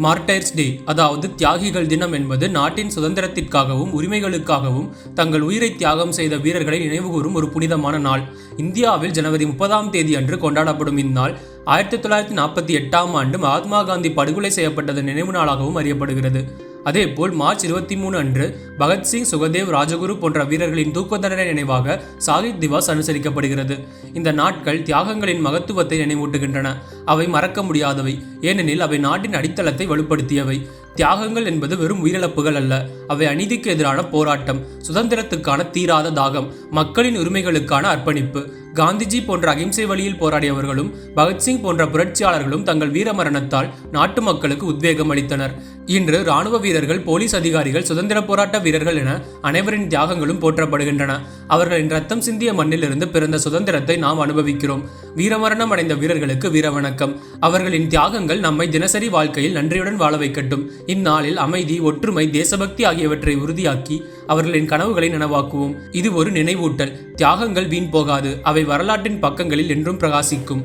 மார்டைர்ஸ் டே அதாவது தியாகிகள் தினம் என்பது நாட்டின் சுதந்திரத்திற்காகவும் உரிமைகளுக்காகவும் தங்கள் உயிரை தியாகம் செய்த வீரர்களை நினைவுகூரும் ஒரு புனிதமான நாள். இந்தியாவில் ஜனவரி முப்பதாம் தேதி அன்று கொண்டாடப்படும் இந்நாள் ஆயிரத்தி தொள்ளாயிரத்தி நாற்பத்தி எட்டாம் ஆண்டு மகாத்மா காந்தி படுகொலை செய்யப்பட்டது நினைவு நாளாகவும் அறியப்படுகிறது. அதேபோல் மார்ச் இருபத்தி மூணு அன்று பகத்சிங் சுகதேவ் ராஜகுரு போன்ற வீரர்களின் தூக்கு தண்டனை நினைவாக சாகித் திவாஸ் அனுசரிக்கப்படுகிறது. இந்த நாட்கள் தியாகங்களின் மகத்துவத்தை நினைவூட்டுகின்றன. அவை மறக்க முடியாதவை. ஏனெனில் அவை நாட்டின் அடித்தளத்தை வலுப்படுத்தியவை. தியாகங்கள் என்பது வெறும் உயிரிழப்புகள் அல்ல. அவை அநீதிக்கு எதிரான போராட்டம் சுதந்திரத்துக்கான தீராத தாகம் மக்களின் உரிமைகளுக்கான அர்ப்பணிப்பு. காந்திஜி போன்ற அகிம்சை வழியில் போராடியவர்களும் பகத்சிங் போன்ற புரட்சியாளர்களும் தங்கள் வீரமரணத்தால் நாட்டு மக்களுக்கு உத்வேகம் அளித்தனர். இன்று ராணுவ வீரர்கள் போலீஸ் அதிகாரிகள் சுதந்திர போராட்ட வீரர்கள் என அனைவரின் தியாகங்களும் போற்றப்படுகின்றன. அவர்களின் ரத்தம் சிந்திய மண்ணிலிருந்து பிறந்த சுதந்திரத்தை நாம் அனுபவிக்கிறோம். வீரமரணம் அடைந்த வீரர்களுக்கு வீர வணக்கம் அவர்களின் தியாகங்கள் நம்மை தினசரி வாழ்க்கையில் நன்றியுடன் வாழ வைக்கட்டும். இந்நாளில் அமைதி ஒற்றுமை தேசபக்தி ஆகியவற்றை உறுதியாக்கி அவர்களின் கனவுகளை நனவாக்குவோம். இது ஒரு நினைவூட்டல். தியாகங்கள் வீண் போகாது. அவை வரலாற்றின் பக்கங்களில் என்றும் பிரகாசிக்கும்.